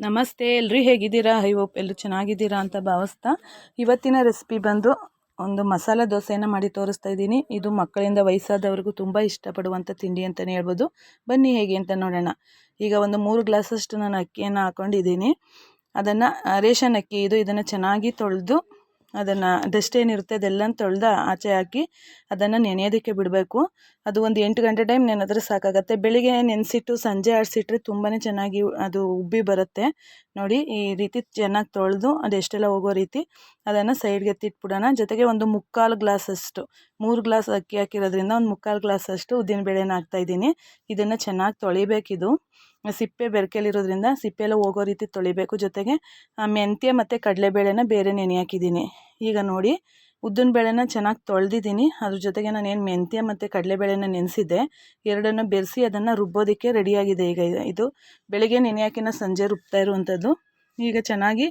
ನಮಸ್ತೆ, ಎಲ್ರಿ ಹೇಗಿದ್ದೀರಾ? ಐ ಹೋಪ್ ಎಲ್ಲರೂ ಚೆನ್ನಾಗಿದ್ದೀರಾ ಅಂತ ಭಾವಿಸ್ತಾ ಇವತ್ತಿನ ರೆಸಿಪಿ ಬಂದು ಒಂದು ಮಸಾಲ ದೋಸೆಯನ್ನು ಮಾಡಿ ತೋರಿಸ್ತಾ ಇದ್ದೀನಿ. ಇದು ಮಕ್ಕಳಿಂದ ವಯಸ್ಸಾದವ್ರಿಗೂ ತುಂಬ ಇಷ್ಟಪಡುವಂಥ ತಿಂಡಿ ಅಂತಲೇ ಹೇಳ್ಬೋದು. ಬನ್ನಿ ಹೇಗೆ ಅಂತ ನೋಡೋಣ. ಈಗ ಒಂದು ಮೂರು ಗ್ಲಾಸಷ್ಟು ನಾನು ಅಕ್ಕಿಯನ್ನು ಹಾಕ್ಕೊಂಡಿದ್ದೀನಿ ಅದನ್ನು ರೇಷನ್ ಅಕ್ಕಿ ಇದು ಇದನ್ನು ಚೆನ್ನಾಗಿ ತೊಳೆದು ಅದನ್ನು ಡಸ್ಟ್ ಏನಿರುತ್ತೆ ಅದೆಲ್ಲ ತೊಳೆದು ಆಚೆ ಹಾಕಿ ಅದನ್ನು ನೆನೆಯೋದಕ್ಕೆ ಬಿಡಬೇಕು. ಅದು ಒಂದು ಎಂಟು ಗಂಟೆ ಟೈಮ್ ನೆನೆದ್ರೆ ಸಾಕಾಗುತ್ತೆ. ಬೆಳಿಗ್ಗೆ ನೆನೆಸಿಟ್ಟು ಸಂಜೆ ಆಡಿಸಿಟ್ರೆ ತುಂಬಾ ಚೆನ್ನಾಗಿ ಅದು ಉಬ್ಬಿ ಬರುತ್ತೆ. ನೋಡಿ ಈ ರೀತಿ ಚೆನ್ನಾಗಿ ತೊಳೆದು ಅದೆಷ್ಟೆಲ್ಲ ಹೋಗೋ ರೀತಿ ಅದನ್ನು ಸೈಡ್ಗೆ ಎತ್ತಿಟ್ಬಿಡೋಣ. ಜೊತೆಗೆ ಒಂದು ಮುಕ್ಕಾಲು ಗ್ಲಾಸಷ್ಟು ಮೂರು ಗ್ಲಾಸ್ ಅಕ್ಕಿ ಹಾಕಿರೋದ್ರಿಂದ ಒಂದು ಮುಕ್ಕಾಲು ಗ್ಲಾಸಷ್ಟು ಉದ್ದಿನಬೇಳೆನ ಹಾಕ್ತಾಯಿದ್ದೀನಿ ಇದನ್ನು ಚೆನ್ನಾಗಿ ತೊಳಿಬೇಕಿದು ಸಿಪ್ಪೆ ಬೆರಕೆಲಿರೋದ್ರಿಂದ ಸಿಪ್ಪೆ ಎಲ್ಲ ಹೋಗೋ ರೀತಿ ತೊಳಿಬೇಕು. ಜೊತೆಗೆ ಮೆಂತ್ಯ ಮತ್ತು ಕಡಲೆಬೇಳೆನ ಬೇರೆ ನೆನೆ ಹಾಕಿದ್ದೀನಿ. ಈಗ ನೋಡಿ, ಉದ್ದಿನ ಬೇಳೆನ ಚೆನ್ನಾಗಿ ತೊಳೆದಿದ್ದೀನಿ. ಅದ್ರ ಜೊತೆಗೆ ನಾನು ಏನು ಮೆಂತ್ಯ ಮತ್ತು ಕಡಲೆಬೇಳೆನ ನೆನೆಸಿದ್ದೆ. ಎರಡನ್ನು ಬೆರೆಸಿ ಅದನ್ನು ರುಬ್ಬೋದಕ್ಕೆ ರೆಡಿಯಾಗಿದೆ ಈಗ ಇದು. ಬೆಳಗ್ಗೆ ನೆನೆ ಹಾಕಿನ ಸಂಜೆ ರುಬ್ತಾ ಇರುವಂಥದ್ದು ಈಗ ಚೆನ್ನಾಗಿ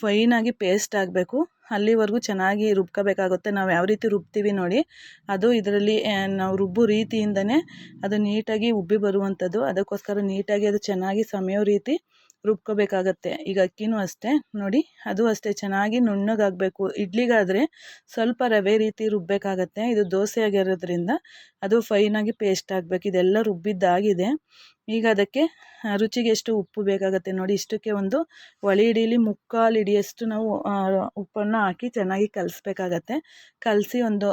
ಫೈನಾಗಿ ಪೇಸ್ಟ್ ಆಗಬೇಕು. ಅಲ್ಲಿವರೆಗೂ ಚೆನ್ನಾಗಿ ರುಬ್ಕೋಬೇಕಾಗುತ್ತೆ. ನಾವು ಯಾವ ರೀತಿ ರುಬ್ತೀವಿ ನೋಡಿ. ಅದು ಇದರಲ್ಲಿ ನಾವು ರುಬ್ಬೋ ರೀತಿಯಿಂದನೇ ಅದು ನೀಟಾಗಿ ಉಬ್ಬಿ ಬರುವಂಥದ್ದು. ಅದಕ್ಕೋಸ್ಕರ ನೀಟಾಗಿ ಅದು ಚೆನ್ನಾಗಿ ಸಮಯೋ ರೀತಿ ರುಬ್ಕೋಬೇಕಾಗತ್ತೆ. ಈಗ ಅಕ್ಕಿನೂ ಅಷ್ಟೇ. ನೋಡಿ, ಅದು ಅಷ್ಟೇ. ಚೆನ್ನಾಗಿ ನುಣ್ಣಗಾಗಬೇಕು. ಇಡ್ಲಿಗಾದರೆ ಸ್ವಲ್ಪ ರವೆ ರೀತಿ ರುಬ್ಬಬೇಕಾಗತ್ತೆ ಇದು ದೋಸೆ ಆಗಿರೋದ್ರಿಂದ ಅದು ಫೈನಾಗಿ ಪೇಸ್ಟ್ ಆಗಬೇಕು. ಇದೆಲ್ಲ ರುಬ್ಬಿದ್ದಾಗಿದೆ. ಈಗ ಅದಕ್ಕೆ ರುಚಿಗೆ ಎಷ್ಟು ಉಪ್ಪು ಬೇಕಾಗುತ್ತೆ ನೋಡಿ. ಇಷ್ಟಕ್ಕೆ ಒಂದು ಒಳಿ ಹಿಡೀಲಿ, ಮುಕ್ಕಾಲು ಹಿಡಿಯಷ್ಟು ನಾವು ಉಪ್ಪನ್ನು ಹಾಕಿ ಚೆನ್ನಾಗಿ ಕಲಿಸ್ಬೇಕಾಗತ್ತೆ. ಕಲಸಿ ಒಂದು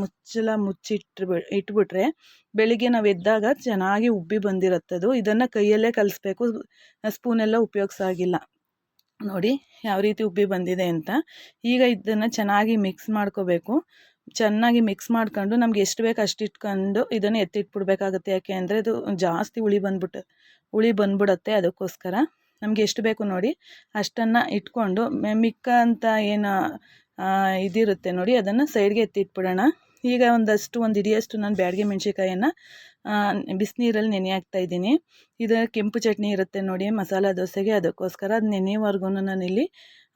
ಮುಚ್ಚಲ ಮುಚ್ಚಿಟ್ಬಿಟ್ರೆ ಇಟ್ಬಿಟ್ರೆ ಬೆಳಿಗ್ಗೆ ನಾವು ಎದ್ದಾಗ ಚೆನ್ನಾಗಿ ಉಬ್ಬಿ ಬಂದಿರುತ್ತದು. ಇದನ್ನು ಕೈಯಲ್ಲೇ ಕಲಿಸ್ಬೇಕು. ಸ್ಪೂನೆಲ್ಲ ಉಪಯೋಗಿಸಾಗಿಲ್ಲ. ನೋಡಿ, ಯಾವ ರೀತಿ ಉಬ್ಬಿ ಬಂದಿದೆ ಅಂತ. ಈಗ ಇದನ್ನು ಚೆನ್ನಾಗಿ ಮಿಕ್ಸ್ ಮಾಡ್ಕೋಬೇಕು. ಚೆನ್ನಾಗಿ ಮಿಕ್ಸ್ ಮಾಡ್ಕೊಂಡು ನಮ್ಗೆ ಎಷ್ಟು ಬೇಕು ಅಷ್ಟು ಇಟ್ಕೊಂಡು ಇದನ್ನು ಎತ್ತಿಟ್ಬಿಡ್ಬೇಕಾಗುತ್ತೆ. ಯಾಕೆ ಅಂದರೆ ಅದು ಜಾಸ್ತಿ ಹುಳಿ ಬಂದ್ಬಿಟ್ಟು ಹುಳಿ ಬಂದ್ಬಿಡುತ್ತೆ ಅದಕ್ಕೋಸ್ಕರ. ನಮಗೆ ಎಷ್ಟು ಬೇಕು ನೋಡಿ, ಅಷ್ಟನ್ನು ಇಟ್ಕೊಂಡು ಮಿಕ್ಕ ಅಂತ ಏನು ಇದಿರುತ್ತೆ ನೋಡಿ, ಅದನ್ನು ಸೈಡ್ಗೆ ಎತ್ತಿಟ್ಬಿಡೋಣ. ಈಗ ಒಂದಷ್ಟು, ಒಂದು ಹಿಡಿಯಷ್ಟು ನಾನು ಬ್ಯಾಡಗೆ ಮೆಣಸಿಕಾಯನ್ನು ಬಿಸಿನೀರಲ್ಲಿ ನೆನೆ ಹಾಕ್ತಾ ಇದ್ದೀನಿ. ಇದು ಕೆಂಪು ಚಟ್ನಿ ಇರುತ್ತೆ ನೋಡಿ, ಮಸಾಲ ದೋಸೆಗೆ ಅದಕ್ಕೋಸ್ಕರ ಅದು ನೆನೆಯವರೆಗೂ ನಾನಿಲ್ಲಿ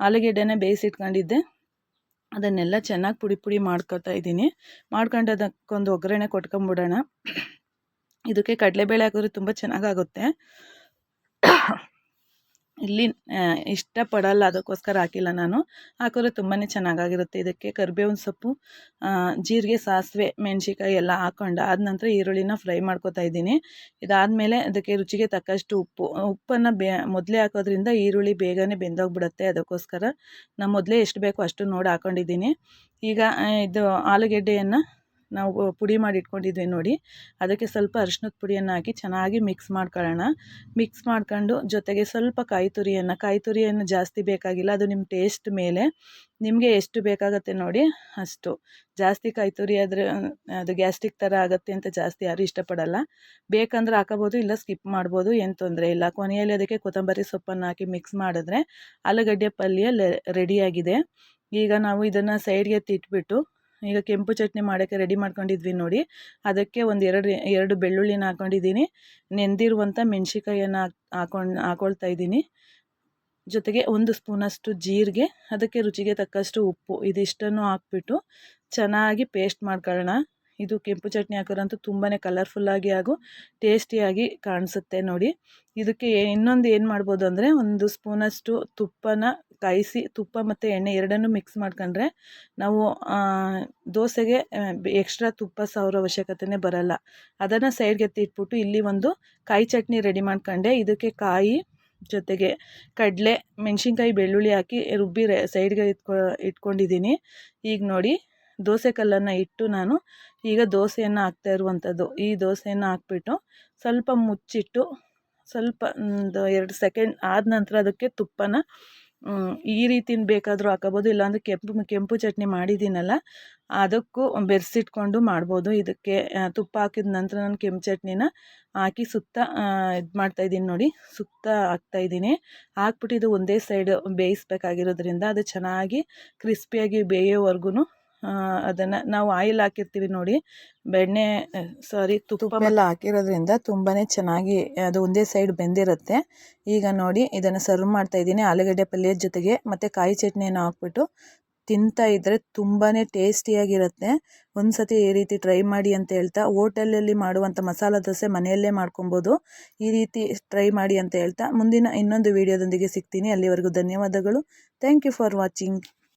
ಆಲೂಗೆಡ್ಡೆನ ಬೇಯಿಸಿಟ್ಕೊಂಡಿದ್ದೆ. ಅದನ್ನೆಲ್ಲ ಚೆನ್ನಾಗಿ ಪುಡಿ ಪುಡಿ ಮಾಡ್ಕೊತಾ ಇದ್ದೀನಿ. ಮಾಡ್ಕೊಂಡು ಅದಕ್ಕೊಂದು ಒಗ್ಗರಣೆ ಕೊಟ್ಕೊಂಬಿಡೋಣ. ಇದಕ್ಕೆ ಕಡಲೆಬೇಳೆ ಹಾಕಿದ್ರೆ ತುಂಬ ಚೆನ್ನಾಗಾಗುತ್ತೆ. ಇಲ್ಲಿ ಇಷ್ಟಪಡಲ್ಲ, ಅದಕ್ಕೋಸ್ಕರ ಹಾಕಿಲ್ಲ ನಾನು. ಹಾಕಿದ್ರೆ ತುಂಬಾ ಚೆನ್ನಾಗಾಗಿರುತ್ತೆ. ಇದಕ್ಕೆ ಕರಿಬೇವಿನ ಸೊಪ್ಪು ಜೀರಿಗೆ, ಸಾಸಿವೆ ಮೆಣಸಿಕಾಯಿ ಎಲ್ಲ ಹಾಕ್ಕೊಂಡು ಆದ ನಂತರ ಈರುಳ್ಳಿನ ಫ್ರೈ ಮಾಡ್ಕೊತಾ ಇದ್ದೀನಿ. ಇದಾದಮೇಲೆ ಅದಕ್ಕೆ ರುಚಿಗೆ ತಕ್ಕಷ್ಟು ಉಪ್ಪು. ಉಪ್ಪನ್ನು ಬೇ, ಮೊದಲೇ ಹಾಕೋದ್ರಿಂದ ಈರುಳ್ಳಿ ಬೇಗನೆ ಬೆಂದೋಗ್ಬಿಡುತ್ತೆ. ಅದಕ್ಕೋಸ್ಕರ ನಾನು ಮೊದಲೇ ಎಷ್ಟು ಬೇಕೋ ಅಷ್ಟು ನೋಡಿ ಹಾಕ್ಕೊಂಡಿದ್ದೀನಿ ಈಗ ಇದು ಆಲೂಗೆಡ್ಡೆಯನ್ನು ನಾವು ಪುಡಿ ಮಾಡಿ ಇಟ್ಕೊಂಡಿದ್ವಿ ನೋಡಿ. ಅದಕ್ಕೆ ಸ್ವಲ್ಪ ಅರಿಶಿನದ ಪುಡಿಯನ್ನು ಹಾಕಿ ಚೆನ್ನಾಗಿ ಮಿಕ್ಸ್ ಮಾಡ್ಕೊಳ್ಳೋಣ. ಮಿಕ್ಸ್ ಮಾಡ್ಕೊಂಡು ಜೊತೆಗೆ ಸ್ವಲ್ಪ ಕಾಯಿ ತುರಿಯನ್ನು ಕಾಯಿ ತುರಿಯನ್ನು ಜಾಸ್ತಿ ಬೇಕಾಗಿಲ್ಲ, ಅದು ನಿಮ್ಮ ಟೇಸ್ಟ್ ಮೇಲೆ. ನಿಮಗೆ ಎಷ್ಟು ಬೇಕಾಗತ್ತೆ ನೋಡಿ, ಅಷ್ಟು. ಜಾಸ್ತಿ ಕಾಯಿ ತುರಿ ಆದರೆ, ಅದು ಗ್ಯಾಸ್ಟ್ರಿಕ್ ಥರ ಆಗುತ್ತೆ ಅಂತ ಜಾಸ್ತಿ ಯಾರು ಇಷ್ಟಪಡಲ್ಲ. ಬೇಕಂದ್ರೆ ಹಾಕೋಬೋದು, ಇಲ್ಲ ಸ್ಕಿಪ್ ಮಾಡ್ಬೋದು, ಏನು ತೊಂದರೆ ಇಲ್ಲ. ಕೊನೆಯಲ್ಲಿ ಅದಕ್ಕೆ ಕೊತ್ತಂಬರಿ ಸೊಪ್ಪನ್ನು ಹಾಕಿ ಮಿಕ್ಸ್ ಮಾಡಿದ್ರೆ ಆಲೂಗಡ್ಡೆ ಪಲ್ಯ ರೆಡಿಯಾಗಿದೆ ಈಗ ನಾವು ಇದನ್ನು ಸೈಡ್ಗೆ ಎತ್ತಿಟ್ಬಿಟ್ಟು ಈಗ ಕೆಂಪು ಚಟ್ನಿ ಮಾಡೋಕ್ಕೆ ರೆಡಿ ಮಾಡ್ಕೊಂಡಿದ್ವಿ ನೋಡಿ. ಅದಕ್ಕೆ ಒಂದು ಎರಡು ಎರಡು ಬೆಳ್ಳುಳ್ಳಿನ ಹಾಕ್ಕೊಂಡಿದ್ದೀನಿ ನೆಂದಿರುವಂಥ ಮೆಣ್ಸಿಕಾಯನ್ನು ಹಾಕ್, ಹಾಕೊಂಡು, ಹಾಕೊಳ್ತಾ ಇದ್ದೀನಿ. ಜೊತೆಗೆ ಒಂದು ಸ್ಪೂನಷ್ಟು ಜೀರಿಗೆ, ಅದಕ್ಕೆ ರುಚಿಗೆ ತಕ್ಕಷ್ಟು ಉಪ್ಪು, ಇದಿಷ್ಟನ್ನು ಹಾಕ್ಬಿಟ್ಟು ಚೆನ್ನಾಗಿ ಪೇಸ್ಟ್ ಮಾಡ್ಕೊಳ್ಳೋಣ. ಇದು ಕೆಂಪು ಚಟ್ನಿ ಹಾಕೋರಂತೂ ತುಂಬಾ ಕಲರ್ಫುಲ್ಲಾಗಿ ಹಾಗೂ ಟೇಸ್ಟಿಯಾಗಿ ಕಾಣಿಸುತ್ತೆ ನೋಡಿ. ಇದಕ್ಕೆ ಇನ್ನೊಂದು ಏನು ಮಾಡ್ಬೋದು ಅಂದರೆ ಒಂದು ಸ್ಪೂನಷ್ಟು ತುಪ್ಪನ ಕಾಯಿಸಿ, ತುಪ್ಪ ಮತ್ತು ಎಣ್ಣೆ ಎರಡನ್ನೂ ಮಿಕ್ಸ್ ಮಾಡ್ಕೊಂಡ್ರೆ ನಾವು ದೋಸೆಗೆ ಎಕ್ಸ್ಟ್ರಾ ತುಪ್ಪ ಸಾವಿರ ಅವಶ್ಯಕತೆನೇ ಬರಲ್ಲ. ಅದನ್ನು ಸೈಡ್ಗೆ ಎತ್ತಿಟ್ಬಿಟ್ಟು ಇಲ್ಲಿ ಒಂದು ಕಾಯಿ ಚಟ್ನಿ ರೆಡಿ ಮಾಡ್ಕೊಂಡೆ. ಇದಕ್ಕೆ ಕಾಯಿ, ಜೊತೆಗೆ ಕಡಲೆ, ಮೆಣಸಿನ್ಕಾಯಿ, ಬೆಳ್ಳುಳ್ಳಿ ಹಾಕಿ ರುಬ್ಬಿ ಸೈಡ್ಗೆ ಇಟ್ಕೊ, ಇಟ್ಕೊಂಡಿದ್ದೀನಿ. ಈಗ ನೋಡಿ, ದೋಸೆ ಕಲ್ಲನ್ನು ಇಟ್ಟು ನಾನು ಈಗ ದೋಸೆಯನ್ನು ಹಾಕ್ತಾ ಇರುವಂಥದ್ದು ಈ ದೋಸೆಯನ್ನು ಹಾಕ್ಬಿಟ್ಟು ಸ್ವಲ್ಪ ಮುಚ್ಚಿಟ್ಟು ಸ್ವಲ್ಪ ಒಂದು ಎರಡು ಸೆಕೆಂಡ್ ಆದ ನಂತರ ಅದಕ್ಕೆ ತುಪ್ಪನ ಈ ರೀತಿನ ಬೇಕಾದರೂ ಹಾಕೋಬೋದು. ಇಲ್ಲಾಂದರೆ ಕೆಂಪು ಕೆಂಪು ಚಟ್ನಿ ಮಾಡಿದ್ದೀನಲ್ಲ, ಅದಕ್ಕೂ ಬೆರೆಸಿಟ್ಕೊಂಡು ಮಾಡ್ಬೋದು. ಇದಕ್ಕೆ ತುಪ್ಪ ಹಾಕಿದ ನಂತರ ನಾನು ಕೆಂಪು ಚಟ್ನಿನ ಹಾಕಿ ಸುತ್ತ ಇದು ಮಾಡ್ತಾಯಿದ್ದೀನಿ ನೋಡಿ, ಸುತ್ತ ಹಾಕ್ತಾಯಿದ್ದೀನಿ ಹಾಕ್ಬಿಟ್ಟು ಇದು ಒಂದೇ ಸೈಡ್ ಬೇಯಿಸ್ಬೇಕಾಗಿರೋದ್ರಿಂದ ಅದು ಚೆನ್ನಾಗಿ ಕ್ರಿಸ್ಪಿಯಾಗಿ ಬೇಯೋವರೆಗೂ ಅದನ್ನು ನಾವು ಆಯಿಲ್ ಹಾಕಿರ್ತೀವಿ ನೋಡಿ. ಬೆಣ್ಣೆ ಸಾರಿ ತುಪ್ಪ ಎಲ್ಲ ಹಾಕಿರೋದ್ರಿಂದ ತುಂಬಾ ಚೆನ್ನಾಗಿ ಅದು ಒಂದೇ ಸೈಡ್ ಬೆಂದಿರುತ್ತೆ. ಈಗ ನೋಡಿ ಇದನ್ನು ಸರ್ವ್ ಮಾಡ್ತಾ ಇದ್ದೀನಿ. ಆಲೂಗಡ್ಡೆ ಪಲ್ಯದ ಜೊತೆಗೆ ಮತ್ತು ಕಾಯಿ ಚಟ್ನಿಯನ್ನು ಹಾಕ್ಬಿಟ್ಟು ತಿಂತಾ ಇದ್ದರೆ ತುಂಬಾ ಟೇಸ್ಟಿಯಾಗಿರುತ್ತೆ. ಒಂದು ಸತಿ ಈ ರೀತಿ ಟ್ರೈ ಮಾಡಿ ಅಂತ ಹೇಳ್ತಾ ಹೋಟೆಲಲ್ಲಿ ಮಾಡುವಂಥ ಮಸಾಲ ದೋಸೆ ಮನೆಯಲ್ಲೇ ಮಾಡ್ಕೊಬೋದು. ಈ ರೀತಿ ಟ್ರೈ ಮಾಡಿ ಅಂತ ಹೇಳ್ತಾ ಮುಂದಿನ ಇನ್ನೊಂದು ವಿಡಿಯೋದೊಂದಿಗೆ ಸಿಗ್ತೀನಿ. ಅಲ್ಲಿವರೆಗೂ ಧನ್ಯವಾದಗಳು. Thank you for watching